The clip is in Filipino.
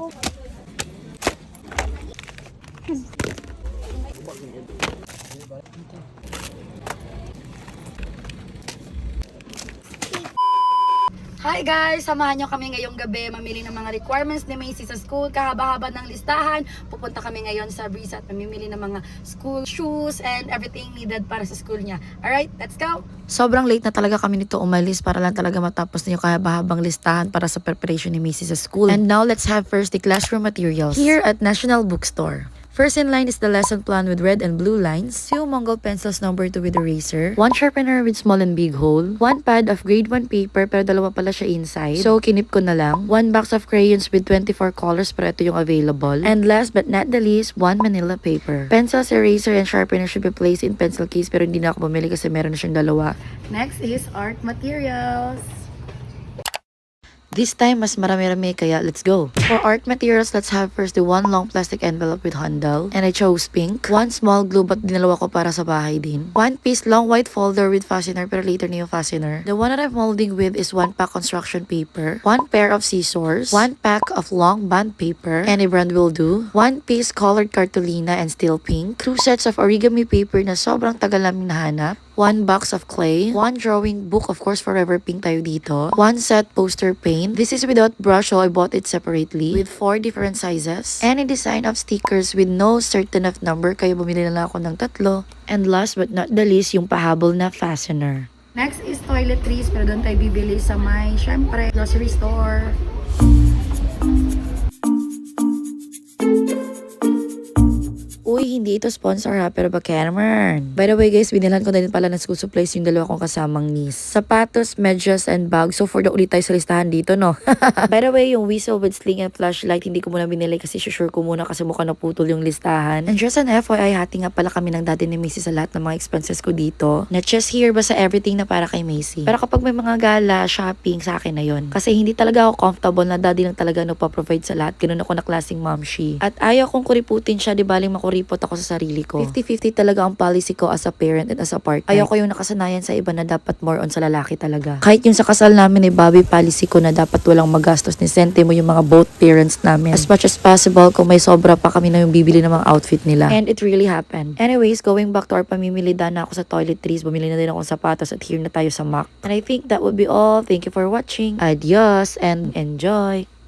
Thank you. Hi guys! Samahan nyo kami ngayong gabi mamili ng mga requirements ni Macy sa school. Kahaba-haba ng listahan. Pupunta kami ngayon sa Breeze at mamimili ng mga school shoes and everything needed para sa school niya. Alright, let's go! Sobrang late na talaga kami nito umalis para lang talaga matapos na yung kahaba-habang listahan para sa preparation ni Macy sa school. And now, let's have first the classroom materials. Here at National Bookstore. First in line is the lesson plan with red and blue lines, two Mongol pencils number 2 with eraser, one sharpener with small and big hole, one pad of grade 1 paper pero dalawa pala siya inside, so kinip ko na lang, one box of crayons with 24 colors pero ito yung available, and last but not the least, one manila paper. Pencils, eraser, and sharpener should be placed in pencil case pero hindi na ako bumili kasi meron na siyang dalawa. Next is art materials. This time, mas marami-rami kaya let's go. For art materials, let's have first the one long plastic envelope with handle. And I chose pink. One small glue but dinalawa ko para sa bahay din. One piece long white folder with fastener pero later na yung fastener. The one that I'm molding with is one pack construction paper. One pair of scissors. One pack of long band paper. Any brand will do. One piece colored cartolina and steel pink. Two sets of origami paper na sobrang tagal namin nahanap. One box of clay. One drawing book, of course, forever pink tayo dito. One set poster paint. This is without brush, so I bought it separately. With four different sizes. Any design of stickers with no certain of number, kaya bumili na lang ako ng tatlo. And last but not the least, yung pahabol na fastener. Next is toiletries, pero doon tayo bibili sa may, syempre, grocery store. Uy, hindi ito sponsor ha, pero baka naman. By the way guys, binilan ko na din pala ng school supplies yung dalawa kong kasamang niece. Sapatos, medyas, and bag. So for the ulit tayo sa listahan dito, no? By the way, yung whistle with sling and flashlight, hindi ko muna binili kasi sure ko muna kasi mukha naputol yung listahan. And just an FYI, hati nga pala kami ng daddy ni Macy sa lahat ng mga expenses ko dito. Not just here, basta everything na para kay Macy. Pero kapag may mga gala, shopping, sa akin na yon. Kasi hindi talaga ako comfortable na daddy lang talaga no pa-provide sa lahat. Ganun ako na klaseng momshi. At ayaw kong kuriputin siya, di baling makuripot ako sa sarili ko. 50-50 talaga ang policy ko as a parent and as a partner. Ayaw ko yung nakasanayan sa iba na dapat more on sa lalaki talaga. Kahit yung sa kasal namin ni Bobby, policy ko na dapat walang magastos ni sentimo yung mga both parents namin. As much as possible, kung may sobra pa kami na yung bibili ng mga outfit nila. And it really happened. Anyways, going back to our pamimili, na ako sa toiletries. Bumili na din ako ng sapatos at here na tayo sa MAC. And I think that would be all. Thank you for watching. Adios and enjoy!